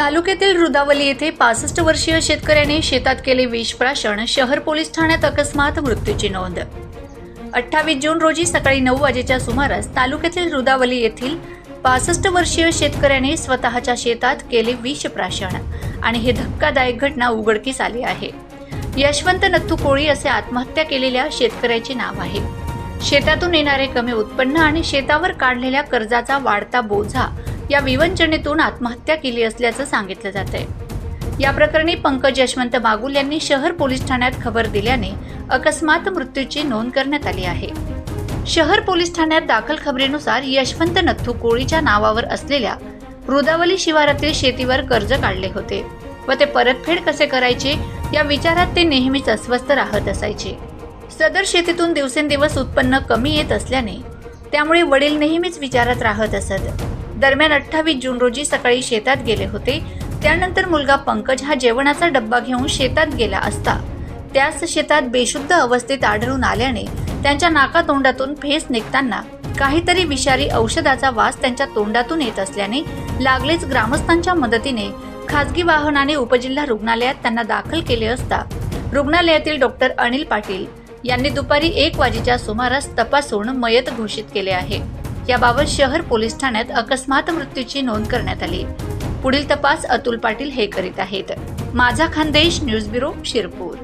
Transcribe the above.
तालुक्यातील रुदावली येथे पासष्ट वर्षीय शेतकऱ्याने शेतात केले विषप्राशन. शहर पोलीस ठाण्यात अकस्मात मृत्यूची नोंद. अठ्ठावीस जून रोजी सकाळी नऊ वाजेच्या सुमारास तालुक्यातील रुदावली येथील पासष्ट वर्षीय शेतकऱ्याने स्वतःच्या शेतात केले विषप्राशन आणि ही धक्कादायक घटना उघडकीस आली आहे. यशवंत नथू कोळी असे आत्महत्या केलेल्या शेतकऱ्याचे नाव आहे. शेतातून येणारे कमी उत्पन्न आणि शेतावर काढलेल्या कर्जाचा वाढता बोझा या विवंचनेतून आत्महत्या केली असल्याचं सांगितलं जात आहे या प्रकरणी पंकज यशवंत बागुल यांनी शहर पोलीस ठाण्यात खबर दिल्याने अकस्मात मृत्यूची नोंद करण्यात आली आहे. शहर पोलीस ठाण्यात दाखल खबरीनुसार यशवंत नथू कोळीच्या नावावर असलेल्या रुदावली शिवारातील शेतीवर कर्ज काढले होते व ते परतफेड कसे करायचे या विचारात ते नेहमीच अस्वस्थ राहत असायचे. सदर शेतीतून दिवसेंदिवस उत्पन्न कमी येत असल्याने त्यामुळे वडील नेहमीच विचारात राहत असत. दरम्यान अठ्ठावीस जून रोजी सकाळी शेतात गेले होते. त्यानंतर मुलगा पंकज हा जेवणाचा डब्बा घेऊन शेतात गेला असता. त्याच शेतात बेशुद्ध अवस्थेत आढळून आल्याने त्यांच्या नाकातोंडातून फेस निघताना काहीतरी विषारी औषधाचा वास त्यांच्या तोंडातून येत असल्याने लागलेच ग्रामस्थांच्या मदतीने खासगी वाहनाने उपजिल्हा रुग्णालयात त्यांना दाखल केले असता रुग्णालयातील डॉक्टर अनिल पाटील यांनी दुपारी एक वाजेच्या सुमारास तपासून मयत घोषित केले आहे. याबाबत शहर पोलीस ठाण्यात अकस्मात मृत्यूची नोंद करण्यात आली. पुढील तपास अतुल पाटील हे करीत आहेत. माझा खानदेश न्यूज ब्युरो शिरपूर.